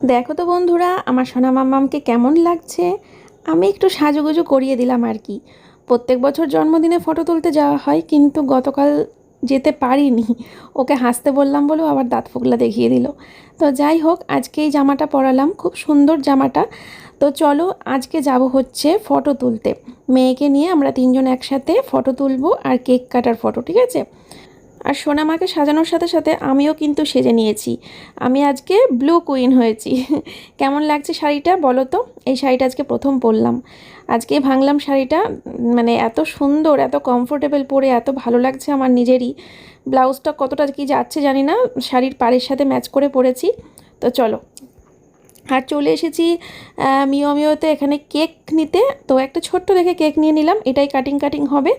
দেখো তো বন্ধুরা, আমার সোনা মাম্মামকে কেমন লাগছে? আমি একটু সাজুগুজু করিয়ে দিলাম আর কি। প্রত্যেক বছর জন্মদিনে ফটো তুলতে যাওয়া হয়, কিন্তু গতকাল যেতে পারিনি। ওকে হাসতে বললাম বলেও আবার দাঁত ফুগলা দেখিয়ে দিল। তো যাই হোক, আজকে এই জামাটা পরালাম, খুব সুন্দর জামাটা। তো চলো, আজকে যাব হচ্ছে ফটো তুলতে। মেয়েকে নিয়ে আমরা তিনজন একসাথে ফটো তুলবো আর কেক কাটার ফটো, ঠিক আছে? আর সোনামাকে সাজানোর সাথে সাথে আমিও কিন্তু সেজে নিয়েছি। আমি আজকে ব্লু কুইন হয়েছি। কেমন লাগছে শাড়িটা বলো তো? এই শাড়িটা আজকে প্রথম পরলাম। আজকে ভাঙলাম শাড়িটা মানে এত সুন্দর, এত কমফোর্টেবল পরে এত ভালো লাগছে আমার নিজেরই। ব্লাউজটা কতটা কি যাচ্ছে জানি না, শাড়ির পাড়ের সাথে ম্যাচ করে পরেছি। তো চলো আর চলে এসেছি মিও মিওতে এখানে কেক নিতে। তো একটা ছোট্ট দেখে কেক নিয়ে নিলাম, এটাই কাটিং কাটিং হবে।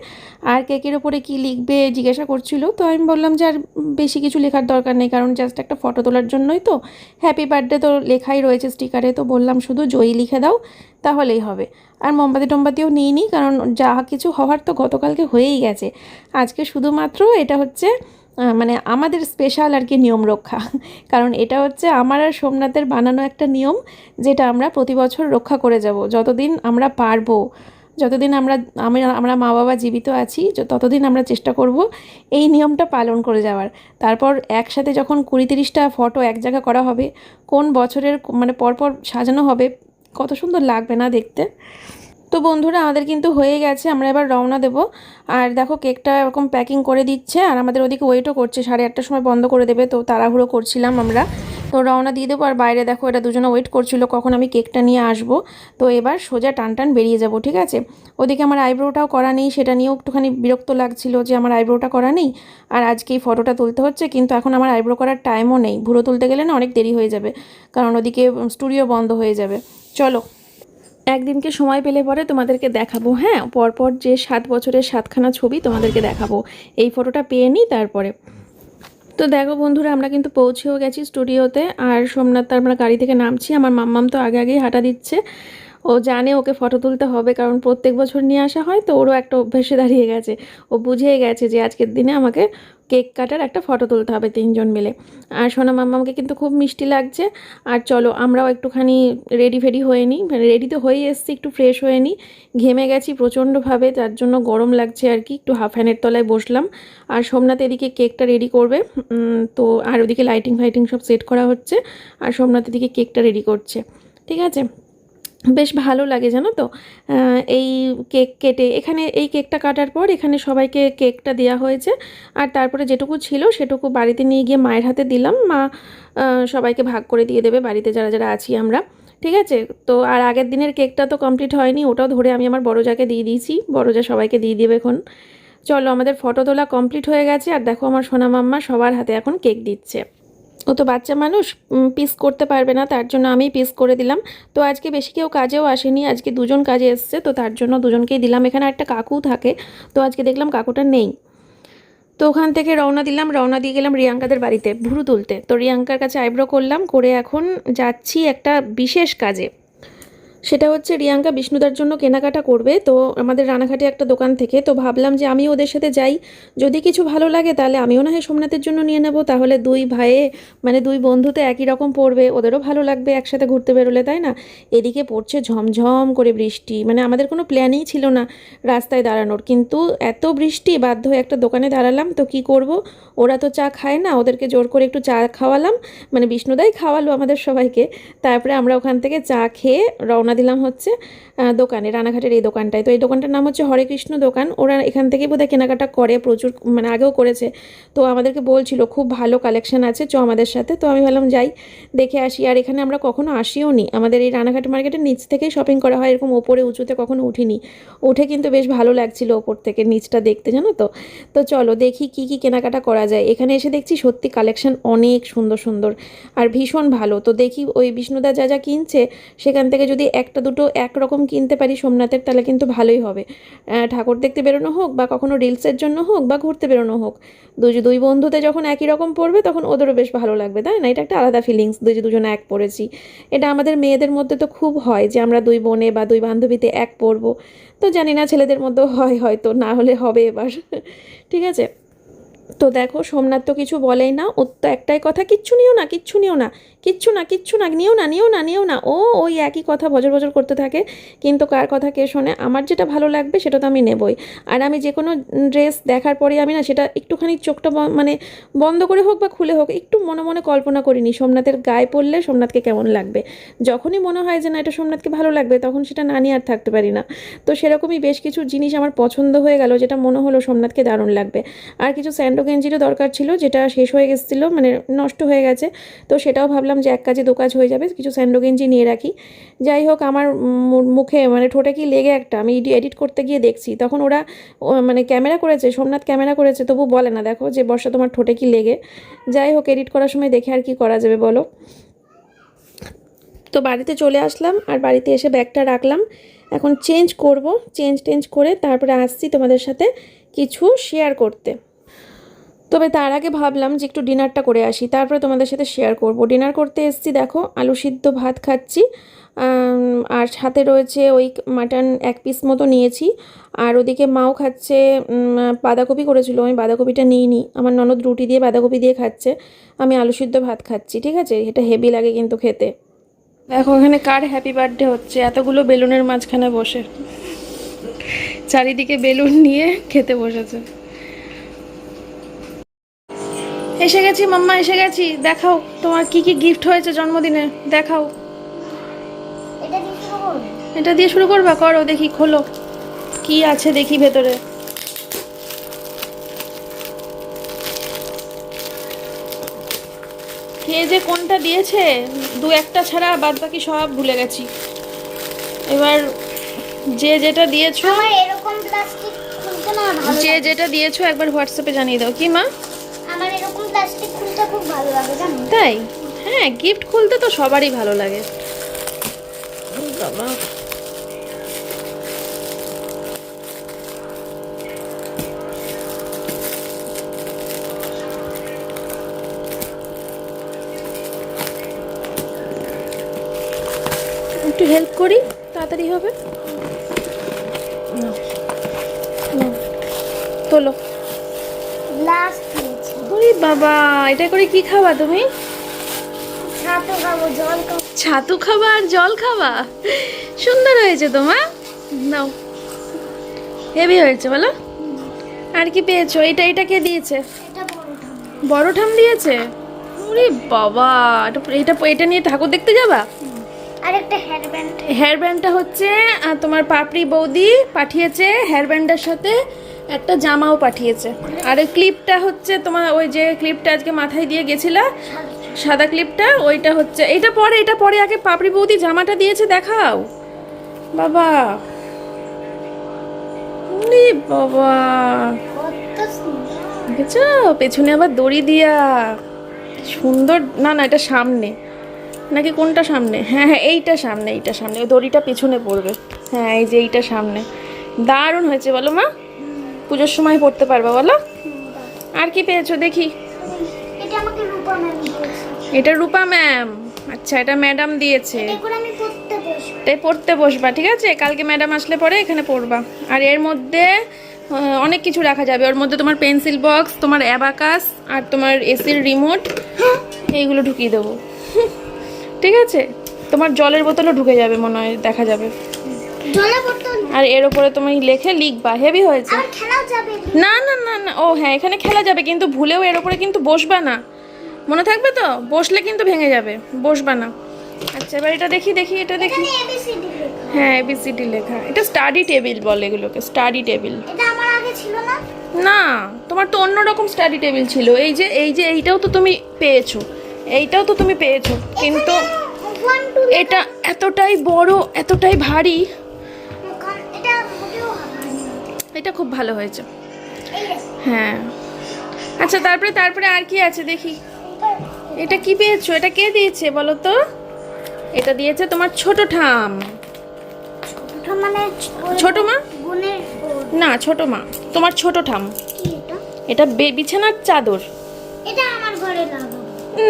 আর কেকের ওপরে কি লিখবে জিজ্ঞাসা করছিল। তো আমি বললাম যে আর বেশি কিছু লেখার দরকার নেই, কারণ জাস্ট একটা ফটো তোলার জন্যই তো। হ্যাপি বার্থডে তো লেখাই রয়েছে স্টিকারে তো বললাম শুধু জয়ী লিখে দাও, তাহলেই হবে। আর মোমবাতি টোমবাতিও নিইনি, কারণ যা কিছু হওয়ার তো গতকালকে হয়েই গেছে। আজকে শুধুমাত্র এটা হচ্ছে মানে আমাদের স্পেশাল আর কি নিয়ম রক্ষা। কারণ এটা হচ্ছে আমার আর সোমনাথের বানানো একটা নিয়ম, যেটা আমরা প্রতি বছর রক্ষা করে যাব। যতদিন আমরা পারব, যতদিন আমরা, আমি, আমরা মা বাবা জীবিত আছি ততদিন আমরা চেষ্টা করব এই নিয়মটা পালন করে যাওয়ার। তারপর একসাথে যখন কুড়ি তিরিশটা ফটো এক জায়গা করা হবে, কোন বছরের মানে পরপর সাজানো হবে, কত সুন্দর লাগবে না দেখতে। তো বন্ধুরা, আমাদের কিন্তু হয়ে গেছে। আমরা এবার রওনা দেব। আর দেখো, কেকটা এরকম প্যাকিং করে দিচ্ছে, আর আমাদের ওদিকে ওয়েটও করছে। সাড়ে আটটার সময় বন্ধ করে দেবে, তো তাড়াহুড়ো করছিলাম আমরা। তো রওনা দিয়ে দেবো, আর বাইরে দেখো এটা দুজনে ওয়েট করছিল, কখন আমি কেকটা নিয়ে আসব। তো এবার সোজা টান টান বেরিয়ে যাব, ঠিক আছে? ওদিকে আমার আইব্রোটাও করা নেই, সেটা নিয়েও একটুখানি বিরক্ত লাগছিল যে আমার আইব্রোটা করা নেই। আর আজকে এই ফটোটা তুলতে হচ্ছে, কিন্তু এখন আমার আইব্রো করার টাইমও নেই। ভুরো তুলতে গেলে না অনেক দেরি হয়ে যাবে, কারণ ওদিকে স্টুডিও বন্ধ হয়ে যাবে। চলো একদিনকে সময় পেলে পরে তোমাদেরকে দেখাবো হ্যাঁ? পরপর যে সাত বছরের সাতখানা ছবি তোমাদেরকে দেখাবো। এই ফটোটা পেয়ে নিই তারপরে। তো দেখো বন্ধুরা, আমরা কিন্তু পৌঁছেও গেছি স্টুডিওতে। আর সোমনাথ তার আমরা গাড়ি থেকে নামছি, আমার মাম্মাম তো আগে আগেই হাঁটা দিচ্ছে। ও জানে ওকে ফটো তুলতে হবে, কারণ প্রত্যেক বছর নিয়ে আসা হয় তো ওরও একটা অভ্যেসে দাঁড়িয়ে গেছে। ও বুঝেই গেছে যে আজকের দিনে আমাকে কেক কাটার একটা ফটো তুলতে হবে তিনজন মিলে। আর সোনা মাম্মামকে কিন্তু খুব মিষ্টি লাগছে। আর চলো আমরাও একটুখানি রেডি ফেডি হয়ে নিই। মানে রেডি তো হয়েই এসছি, একটু ফ্রেশ হয়ে নিই। ঘেমে গেছি প্রচণ্ডভাবে, তার জন্য গরম লাগছে আর কি। একটু হাফ ফ্যানের তলায় বসলাম। আর সোমনাথ এদিকে কেকটা রেডি করবে। তো আর ওদিকে লাইটিং ফাইটিং সব সেট করা হচ্ছে। আর সোমনাথ এদিকে কেকটা রেডি করছে। ঠিক আছে? বেশ ভালো লাগে, জানো তো? এই কেক কেটে, এখানে এই কেকটা কাটার পর এখানে সবাইকে কেকটা দেওয়া হয়েছে। আর তারপরে যেটুকু ছিল সেটুকু বাড়িতে নিয়ে গিয়ে মায়ের হাতে দিলাম। মা সবাইকে ভাগ করে দিয়ে দেবে, বাড়িতে যারা যারা আছি আমরা। ঠিক আছে? তো আর আগের দিনের কেকটা তো কমপ্লিট হয়নি, ওটাও ধরে আমি আমার বড়জাকে দিয়ে দিয়েছি বড়জা সবাইকে দিয়ে দেবে এখন। চলো, আমাদের ফটো তোলা কমপ্লিট হয়ে গেছে। আর দেখো, আমার সোনা মাম্মা সবার হাতে এখন কেক দিচ্ছে। ও তো বাচ্চা মানুষ পিস করতে পারবে না, তার জন্য আমি পিস করে দিলাম। তো আজকে বেশি কেউ কাজেও আসেনি, আজকে দুজন কাজে এসছে, তো তার জন্য দুজনকেই দিলাম। এখানে একটা কাকু থাকে, তো আজকে দেখলাম কাকুটা নেই। তো ওখান থেকে রওনা দিলাম, রওনা দিয়ে গেলাম রিয়াঙ্কাদের বাড়িতে, ভুরু তুলতে। তো রিয়াঙ্কার কাছে আইব্রো করলাম, করে এখন যাচ্ছি একটা বিশেষ কাজে। সেটা হচ্ছে রিয়াঙ্কা বিষ্ণুদার জন্য কেনাকাটা করবে। তো আমাদের রানাঘাটে একটা দোকান থেকে। তো ভাবলাম যে আমি ওদের সাথে যাই। যদি কিছু ভালো লাগে তাহলে আমিও না হয় সোমনাথের জন্য নিয়ে নেব। তাহলে দুই ভাইয়ে মানে দুই বন্ধুতে একই রকম পড়বে। ওদেরও ভালো লাগবে একসাথে ঘুরতে বেরোলে, তাই না? এদিকে পড়ছে ঝমঝম করে বৃষ্টি। মানে আমাদের কোনো প্ল্যানই ছিল না রাস্তায় দাঁড়ানোর। কিন্তু এত বৃষ্টি, বাধ্য হয়ে একটা দোকানে দাঁড়ালাম। তো কি করব? ওরা তো চা খায় না। ওদেরকে জোর করে একটু চা খাওয়ালাম। মানে বিষ্ণুদাই খাওয়ালো আমাদের সবাইকে। তারপরে আমরা ওখান থেকে চা খেয়ে রওনা দিলাম হচ্ছে দোকানে, রানাঘাটের এই দোকানটায়। তো এই দোকানটার নাম হচ্ছে হরে কৃষ্ণ দোকান। ওরা এখান থেকে বোধহয় কেনাকাটা করে প্রচুর মানে আগেও করেছে। তো আমাদেরকে বলছিল, খুব ভালো কালেকশন আছে, চ আমাদের সাথে। তো আমি ভাবলাম, যাই, দেখে আসি। আর এখানে আমরা কখনো আসিও নি। আমাদের এই রানাঘাট মার্কেটের নিচ থেকেই শপিং করা হয়, এরকম ওপরে উঁচুতে কখনো উঠিনি। উঠে কিন্তু বেশ ভালো লাগছিল ওপর থেকে, নিচটা দেখতে, জানো তো? তো চলো, দেখি কি কি কেনাকাটা করা যায়। এখানে এসে দেখছি সত্যি কালেকশন অনেক সুন্দর সুন্দর, আর ভীষণ ভালো। তো দেখি ওই বিষ্ণুদা যা যা কিনছে, সেখান থেকে যদি একটা দুটো একরকম কিনতে পারি সোমনাথের, তাহলে কিন্তু ভালোই হবে। ঠাকুর দেখতে বেরোনো হোক বা কখনো রিলসের জন্য হোক বা ঘুরতে বেরোনো হোক, দুই দুই বন্ধুতে যখন একই রকম পড়বে তখন ওদেরও বেশ ভালো লাগবে, তাই না? এটা একটা আলাদা ফিলিংস দুই দুজনে এক পড়েছি। এটা আমাদের মেয়েদের মধ্যে তো খুব হয় যে আমরা দুই বোনে বা দুই বান্ধবীতে এক পড়ব। তো জানি না ছেলেদের মধ্যেও হয় হয়তো, না হলে হবে এবার। ঠিক আছে? তো দেখো, সোমনাথ তো কিছু বলেই না, ওর তো একটাই কথা, কিচ্ছু নিও না, কিচ্ছু নিও না। কিচ্ছু না কিচ্ছু না, নিও না নিও না নিও না। ও, ওই একই কথা বজর বজর করতে থাকে, কিন্তু কার কথা কে শোনে? আমার যেটা ভালো লাগবে সেটা তো আমি নেবই। আর আমি যে কোনো ড্রেস দেখার পরে আমি না সেটা একটুখানি চোখটা মানে বন্ধ করে হোক বা খুলে হোক, একটু মনে মনে কল্পনা করিনি সোমনাথের গায়ে পড়লে সোমনাথকে কেমন লাগবে। যখনই মনে হয় যে না এটা সোমনাথকে ভালো লাগবে, তখন সেটা না নিয়ে আর থাকতে পারি না। তো সেরকমই বেশ কিছু জিনিস আমার পছন্দ হয়ে গেল, যেটা মনে হলো সোমনাথকে দারুণ লাগবে। আর কিছু স্যান্ডো গেঞ্জিরও দরকার ছিল, যেটা শেষ হয়ে গেছিল মানে নষ্ট হয়ে গেছে, তো সেটাও ভাবলাম যে এক কাজে দু কাজ হয়ে যাবে, কিছু স্যান্ডো গেঞ্জি নিয়ে রাখি। যাই হোক, আমার মুখে মানে ঠোঁটে কি লেগে একটা? আমি এডিট করতে গিয়ে দেখছি। তখন ওরা মানে ক্যামেরা করেছে, সোমনাথ ক্যামেরা করেছে, তবু বলে না, দেখো যে বর্ষা তোমার ঠোঁটে কি লেগে। যাই হোক, এডিট করার সময় দেখে আর কি করা যাবে বলো। তো বাড়িতে চলে আসলাম, আর বাড়িতে এসে ব্যাগটা রাখলাম। এখন চেঞ্জ করব চেঞ্জ টেঞ্জ করে তারপরে আসছি তোমাদের সাথে কিছু শেয়ার করতে। তবে তার আগে ভাবলাম যে একটু ডিনারটা করে আসি, তারপরে তোমাদের সাথে শেয়ার করব। ডিনার করতে এসেছি, দেখো, আলু সিদ্ধ ভাত খাচ্ছি আর সাথে রয়েছে ওই মাটন এক পিস মতো নিয়েছি, আর ওদিকে মাও খাচ্ছে বাঁধাকপি করেছিল, আমি বাঁধাকপিটা নিইনি, আমার ননদ রুটি দিয়ে বাঁধাকপি দিয়ে খাচ্ছে, আমি আলু সিদ্ধ ভাত খাচ্ছি, ঠিক আছে? এটা হেভি লাগে কিন্তু খেতে। দেখো, এখানে কার হ্যাপি বার্থডে হচ্ছে, এতগুলো বেলুনের মাঝখানে বসে, চারিদিকে বেলুন নিয়ে খেতে বসেছে। এসে গেছি মাম্মা এসে গেছি। দেখাও তোমার কি কি গিফট হয়েছে জন্মদিনে। দেখাও। এটা দিয়ে শুরু করব? করো দেখি খোলো। কি আছে দেখি ভেতরে। কে যে কোনটা দিয়েছে দু একটা ছাড়া বাদ বাকি সব ভুলে গেছি। এবার যে যেটা দিয়েছ যে যেটা দিয়েছ একবার হোয়াটসঅ্যাপে জানিয়ে দাও। কি মা? প্লাস্টিক খুব ভালো লাগে, জানো? তাই? হ্যাঁ গিফট খুলতে তো সবারই ভালো লাগে। বাবা একটু হেল্প করি, তাড়াতাড়ি হবে? তোলো। বাবা এটা করে কি খাবা তুমি? ছাতু খাব জল খাব। ছাতু খাবা আর জল খাবা? সুন্দর হয়েছে তোমার। নাও। হেভি হয়েছে বলো। আর কি পেয়েছ? এটা এটা কে দিয়েছে? বড় ঠাম দিয়েছে? ওরে বাবা এটা এটা নিয়ে ঠাকুর দেখতে যাবা? আর একটা হেয়ার ব্যান্ডটা হচ্ছে তোমার পাপড়ি বৌদি পাঠিয়েছে হেয়ার ব্যান্ডের সাথে। একটা জামাও পাঠিয়েছে। আর ক্লিপটা হচ্ছে তোমার ওই যে ক্লিপটা আজকে মাথায় দিয়ে গেছিলা, সাদা ক্লিপটা ওইটা হচ্ছে, এটা পরে এটা পরে আগে পাপড়ি বৌদি জামাটা দিয়েছে দেখাও। বাবা। বাবা। সুন্দর পেছনে আবার দড়ি দিয়া। সুন্দর। না না, এটা সামনে। নাকি কোনটা সামনে? হ্যাঁ হ্যাঁ এইটা সামনে এইটা সামনে। দড়িটা পিছনে পড়বে। হ্যাঁ এই যে এইটা সামনে। দারুণ হয়েছে বলো মা। পুজোর সময় পড়তে পারবা বলো? আর কি পেয়েছ? দেখি। এটা রূপা ম্যাম আচ্ছা এটা ম্যাডাম দিয়েছে। তাই পড়তে বসবা ঠিক আছে? কালকে ম্যাডাম আসলে পরে এখানে পড়বা। আর এর মধ্যে অনেক কিছু রাখা যাবে। ওর মধ্যে তোমার পেন্সিল বক্স তোমার অ্যাবাকাস আর তোমার এসির রিমোট এইগুলো ঢুকিয়ে দেবো। ঠিক আছে? তোমার জলের বোতলও ঢুকে যাবে মনে হয় দেখা যাবে। আর এর ওপরে তুমি লেখে লিখবা হেভি হয়েছে। না না না না ও হ্যাঁ এখানে খেলা যাবে কিন্তু ভুলেও এর ওপরে কিন্তু বসবা না। মনে থাকবে তো? বসলে কিন্তু ভেঙে যাবে বসবা না। আচ্ছা এবার এটা দেখি দেখি এটা দেখি। হ্যাঁ এবিসিডি লেখা। এটা স্টাডি টেবিল বলে এগুলোকে স্টাডি টেবিল এটা আমার আগে ছিল না। না তোমার তো অন্যরকম স্টাডি টেবিল ছিল। এই যে এই যে এইটাও তো তুমি পেয়েছ। এইটাও তো তুমি পেয়েছ কিন্তু এটা এতটাই বড় এতটাই ভারী। এটা খুব ভালো হয়েছে। হ্যাঁ। আচ্ছা তারপরে তারপরে আর কি আছে দেখি? এটা কি পেয়েছ? এটা কে দিয়েছে বলো তো? এটা দিয়েছে তোমার ছোট ঠাম। মানে ছোট মা? না ছোট মা। তোমার ছোট ঠাম। এটা? বিছানার চাদর। এটা আমার ঘরে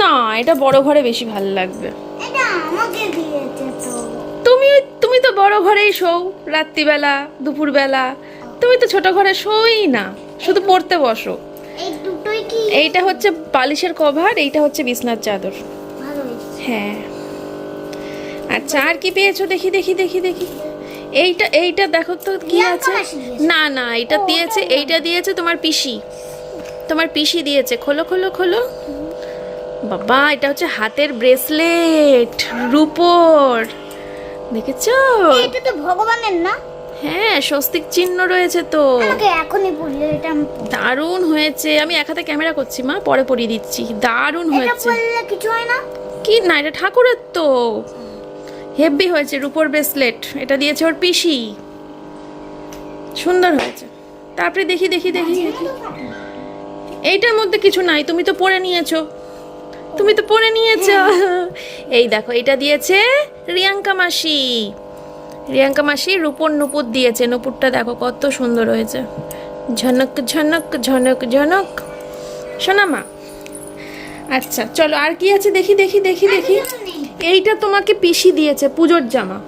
না এটা বড় ঘরে বেশি ভালো লাগবে। এটা আমাকে দিয়েছে তো। তুমি তুমি তো বড় ঘরেই শোও রাত্রিবেলা দুপুরবেলা। তুমি তো ছোট ঘরে শোই না শুধু পড়তে বসো। এইটা হচ্ছে বালিশের কভার এইটা হচ্ছে বিছনার চাদর। হ্যাঁ। আচ্ছা আর কি পেয়েছ? দেখি দেখি দেখি দেখি। এইটা এইটা দেখো তো কি আছে। না না এটা দিয়েছে এইটা দিয়েছে তোমার পিসি। তোমার পিসি দিয়েছে। খোলো খোলো খোলো। বাবা এটা হচ্ছে হাতের ব্রেসলেট রূপোর। দেখেছ? এটা তো ভগবানের না? হ্যাঁ স্বস্তিক চিহ্ন রয়েছে তো। আমাকে এখনই বললে এটা আমি পরবো। দারুণ হয়েছে। আমি এক হাতে ক্যামেরা করছি মা। পরে পরিয়ে দিচ্ছি। দারুণ এটা হয়েছে। পরলে কিছু হয় না? কি? না এটা ঠাকুরের তো। হেভি হয়েছে রূপোর ব্রেসলেট এটা দিয়েছে ওর পিসি। সুন্দর হয়েছে। তারপরে দেখি দেখি দেখি। দেখি এইটার মধ্যে কিছু নাই। তুমি তো পরে নিয়েছো। তুমি তো পরে নিয়েছো। এই দেখো এটা দিয়েছে রিয়াঙ্কা মাসি। রিয়াঙ্কা মাসি রূপোর নুপুর দিয়েছে। নুপুরটা দেখো কত সুন্দর হয়েছে। ঝনক ঝনক ঝনক ঝনক। শোনা মা। আচ্ছা চলো আর কি আছে দেখি দেখি দেখি দেখি। এইটা তোমাকে পিসি দিয়েছে পুজোর জামা।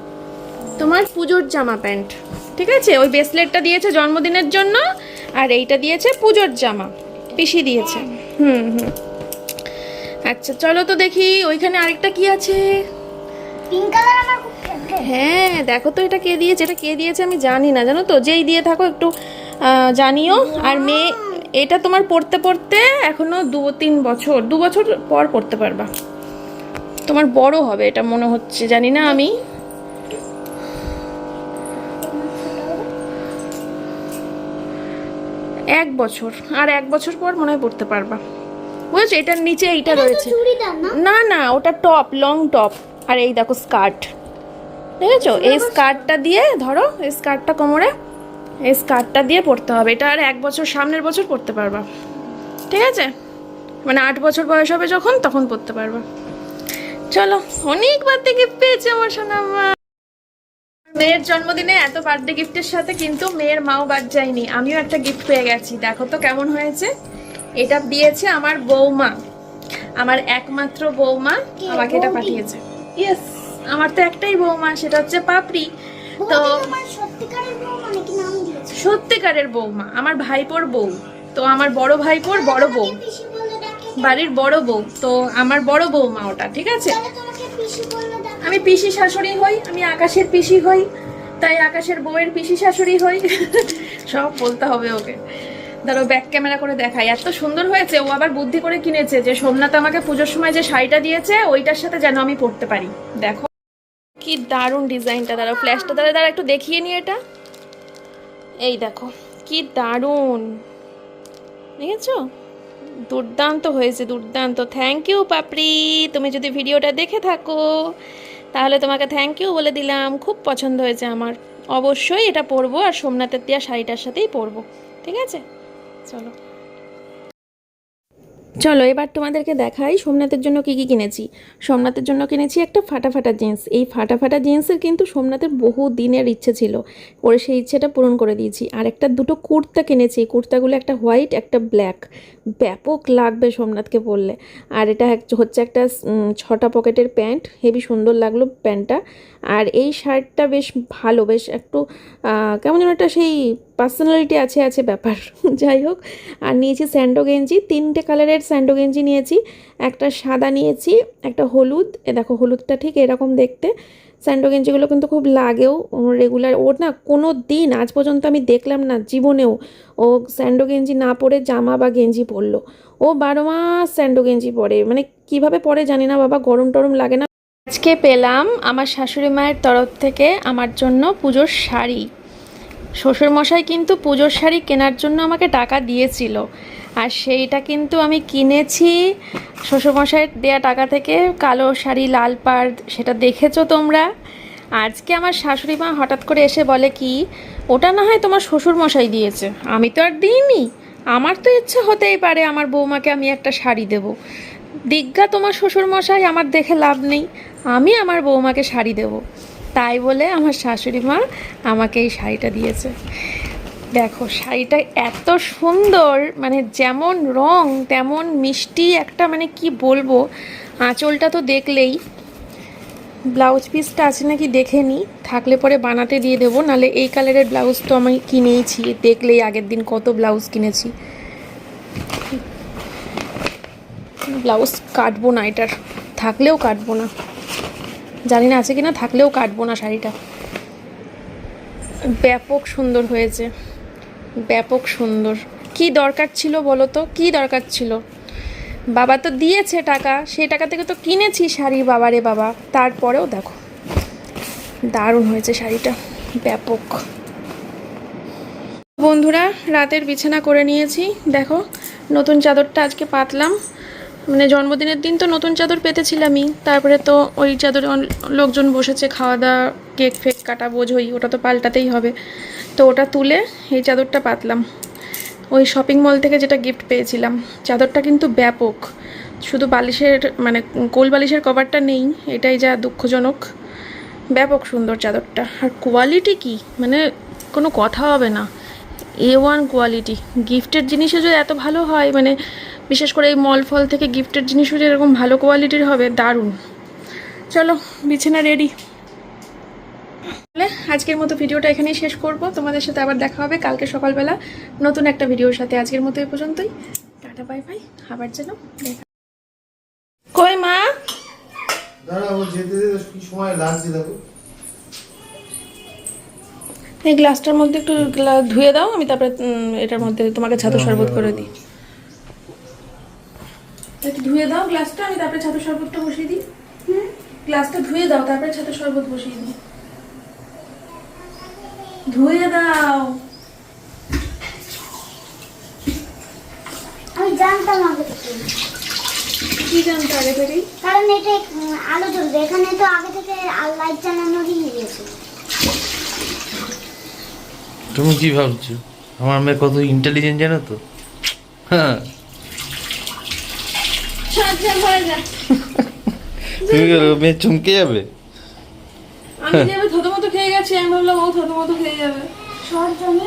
তোমার পুজোর জামা প্যান্ট। ঠিক আছে? ওই ব্রেসলেটটা দিয়েছে জন্মদিনের জন্য আর এইটা দিয়েছে পুজোর জামা। পিসি দিয়েছে। হুম হুম। আচ্ছা চলো তো দেখি, ওইখানে আরেকটা কি আছে? পিঙ্ক কালার আমার খুব ফেভারিট হ্যাঁ দেখো তো এটা কে দিয়েছে এটা কে দিয়েছে আমি জানি না। জানো তো যেই দিয়ে থাকো একটু জানিও। আর মেয়ে এটা তোমার পড়তে পড়তে এখনও দু তিন বছর দু বছর পর পড়তে পারবা। তোমার বড় হবে এটা মনে হচ্ছে জানি না আমি। এক বছর আর এক বছর পর মনে হয় পড়তে পারবা। বুঝেছ? এটার নিচে এইটা রয়েছে। না? না না ওটা টপ লং টপ আর এই দেখো স্কার্ট। দেখেছ? এই স্কার্টটা দিয়ে ধরো এই স্কার্টটা কোমরে এই স্কার্টটা দিয়ে পড়তে হবে। এটা আর এক বছর সামনের বছর পড়তে পারবা। ঠিক আছে? মানে আট বছর বয়স হবে যখন তখন পড়তে পারবা। চলো অনেক বার্থডে গিফট পেয়েছে আমার সোনামা। মেয়ের জন্মদিনে এত বার্থডে গিফটের সাথে কিন্তু মেয়ের মাও বাদ যায়নি। আমিও একটা গিফট পেয়ে গেছি। দেখো তো কেমন হয়েছে। এটা দিয়েছে আমার বৌমা। আমার একমাত্র বৌমা আমাকে এটা পাঠিয়েছে। ইয়েস আমার তো একটাই বৌমা সেটা হচ্ছে পাপড়ি। তো সত্যিকারের বৌমা আমার ভাইপোর বউ। তো আমার বড় ভাইপোর বড় বউ। বাড়ির বড় বউ। তো আমার বড় বৌমা ওটা ঠিক আছে? আমি পিসি শাশুড়ি হই আমি আকাশের পিসি হই তাই আকাশের বউয়ের পিসি শাশুড়ি হই। সব বলতে হবে ওকে। ধরো ব্যাক ক্যামেরা করে দেখাই। এত সুন্দর হয়েছে, ও আবার বুদ্ধি করে কিনেছে যে সোমনাথ আমাকে পুজোর সময় যে শাড়িটা দিয়েছে, ওইটার সাথে যেন আমি পরতে পারি। দেখো। কি দারুণ ডিজাইনটা, দাঁড়াও ফ্ল্যাশটা দাঁড়া দাঁড়া একটু দেখিয়ে নি এটা। এই দেখো, কি দারুণ। দেখেছ? দুর্দান্ত হয়েছে, দুর্দান্ত। Thank you Papri. তুমি যদি ভিডিওটা দেখে থাকো, তাহলে তোমাকে থ্যাংক ইউ বলে দিলাম। খুব পছন্দ হয়েছে আমার। অবশ্যই এটা পরবো আর সোমনাথের দেওয়া শাড়িটার সাথেই পরবো। ঠিক আছে? চলো। চলো, এবার তোমাদেরকে দেখাই সোমনাথের জন্য কি কি কিনেছি। সোমনাথের জন্য কিনেছি একটা ফাটা ফাটা জিন্স। এই ফাটা ফাটা জিন্সের কিন্তু সোমনাথের বহু দিনের ইচ্ছে ছিল। ওরে সেই ইচ্ছেটা পূরণ করে দিয়েছি। আর একটা দুটো কুর্তা কিনেছি। কুর্তাগুলো একটা হোয়াইট, একটা ব্ল্যাক। ব্যাপক লাগবে সোমনাথকে পরলে আর এটা হচ্ছে একটা ছটা পকেটের প্যান্ট। হেভি সুন্দর লাগল প্যান্টটা। আর এই শার্টটা বেশ ভালো, বেশ একটু কেমন যেন একটা সেই পার্সোনালিটি আছে আছে ব্যাপার। যাই হোক, আর নিয়েছি স্যান্ডো গেঞ্জি, তিনটে কালারের স্যান্ডো গেঞ্জি নিয়েছি। একটা সাদা নিয়েছি, একটা হলুদ। এ দেখো, হলুদটা ঠিক এরকম দেখতে। স্যান্ডো গেঞ্জিগুলো কিন্তু খুব লাগেও রেগুলার ওর না কোনো দিন, আজ পর্যন্ত আমি দেখলাম না, জীবনেও ও স্যান্ডো গেঞ্জি না পরে জামা বা গেঞ্জি পরলো। ও বারো মাস স্যান্ডো গেঞ্জি পরে। মানে কীভাবে পরে জানি না, বাবা, গরম টরম লাগে না। আজকে পেলাম আমার শাশুড়ি মায়ের তরফ থেকে আমার জন্য পুজোর শাড়ি। শ্বশুরমশাই কিন্তু পুজোর শাড়ি কেনার জন্য আমাকে টাকা দিয়েছিল। আর সেইটা কিন্তু আমি কিনেছি। শ্বশুরমশাইয়ের দেয়া টাকা থেকে কালো শাড়ি, লাল পাড়, সেটা দেখেছ তোমরা? আজকে আমার শাশুড়ি মা হঠাৎ করে এসে বলে কি, ওটা না হয় তোমার শ্বশুরমশাই দিয়েছে। আমি তো আর দিইনি। আমার তো ইচ্ছে হতেই পারে আমার বৌমাকে আমি একটা শাড়ি দেবো। দিগ্গা তোমার শ্বশুরমশাই আমার দেখে লাভ নেই। আমি আমার বৌমাকে শাড়ি দেব। তাই বলে আমার শাশুড়ি মা আমাকে এই শাড়িটা দিয়েছে। দেখো, শাড়িটা এত সুন্দর মানে যেমন রং, তেমন মিষ্টি একটা মানে কি বলব, আঁচলটা তো দেখলেই। ব্লাউজ পিসটা আছে নাকি দেখে নিই থাকলে পরে বানাতে দিয়ে দেবো, নালে এই কালারের ব্লাউজ তো আমি কিনেইছি, দেখলেই আগের দিন কত ব্লাউজ কিনেছি। ব্লাউজ কাটবো না, এটার, থাকলেও কাটবো না। জানি না আছে কি না থাকলেও কাটবো না শাড়িটা। ব্যাপক সুন্দর হয়েছে। ব্যাপক সুন্দর। কি দরকার ছিল বলো তো? কি দরকার ছিল? বাবা তো দিয়েছে টাকা, সেই টাকা থেকে তো কিনেছি শাড়ি বাবারে বাবা। তারপরেও দেখো, দারুণ হয়েছে শাড়িটা, ব্যাপক। বন্ধুরা, রাতের বিছানা করে নিয়েছি। দেখো, নতুন চাদরটা আজকে পাতলাম। মানে জন্মদিনের দিন তো নতুন চাদর পেতেছিলামই। তারপরে তো ওই চাদরে লোকজন বসেছে খাওয়া দাওয়া কেক ফেক কাটা বোঝই, ওটা তো পাল্টাতেই হবে। তো ওটা তুলে এই চাদরটা পাতলাম। ওই শপিং মল থেকে যেটা গিফট পেয়েছিলাম, চাদরটা কিন্তু ব্যাপক। শুধু বালিশের মানে কোল বালিশের কভারটা নেই, এটাই যা দুঃখজনক। ব্যাপক সুন্দর চাদরটা। আর কোয়ালিটি কি? মানে কোনো কথা হবে না। এ ওয়ান কোয়ালিটি গিফটের জিনিসে যদি এত ভালো হয় মানে বিশেষ করে এই মল ফল থেকে গিফটের জিনিসও যে এরকম ভালো কোয়ালিটির হবে দারুণ। চলো বিছানা রেডি তাহলে আজকের মতো ভিডিওটা এখানেই শেষ করব। তোমাদের সাথে আবার দেখা হবে কালকে সকালবেলা। নতুন একটা ভিডিওর সাথে আজকের মতো এ পর্যন্তই। টাটা বাই বাই আবার যেন দেখা কই মা? এই গ্লাসটার মধ্যে একটু গ্লা- ধুয়ে দাও আমি তারপরে এটার মধ্যে তোমাকে ছাতু শরবত করে দিই। একটু ধুয়ে দাও গ্লাসটা আমি তারপরে ছাতু শরবতটা বসিয়ে দিই। হুম? গ্লাসটা ধুয়ে দাও তারপরে ছাতু শরবত বসিয়ে দিই। ধুয়ে দাও। আমি জানতাম আগে থেকে। কি জানতো আগে থেকেই? কারণ এটা আলো জ্বলবে। এখানে তো আগে থেকে লাইট চালানোরই গিয়েছে তুমি কি ভাবছ? আমার মেয়ে কত ইন্টেলিজেন্ট জানো তো? হ্যাঁ। তুমি মেয়ে চমকে যাবে? আমি যে থতো মতো খেয়ে গেছি আমি ভাবলাম ও থতো মতো খেয়ে যাবে। সব জন্য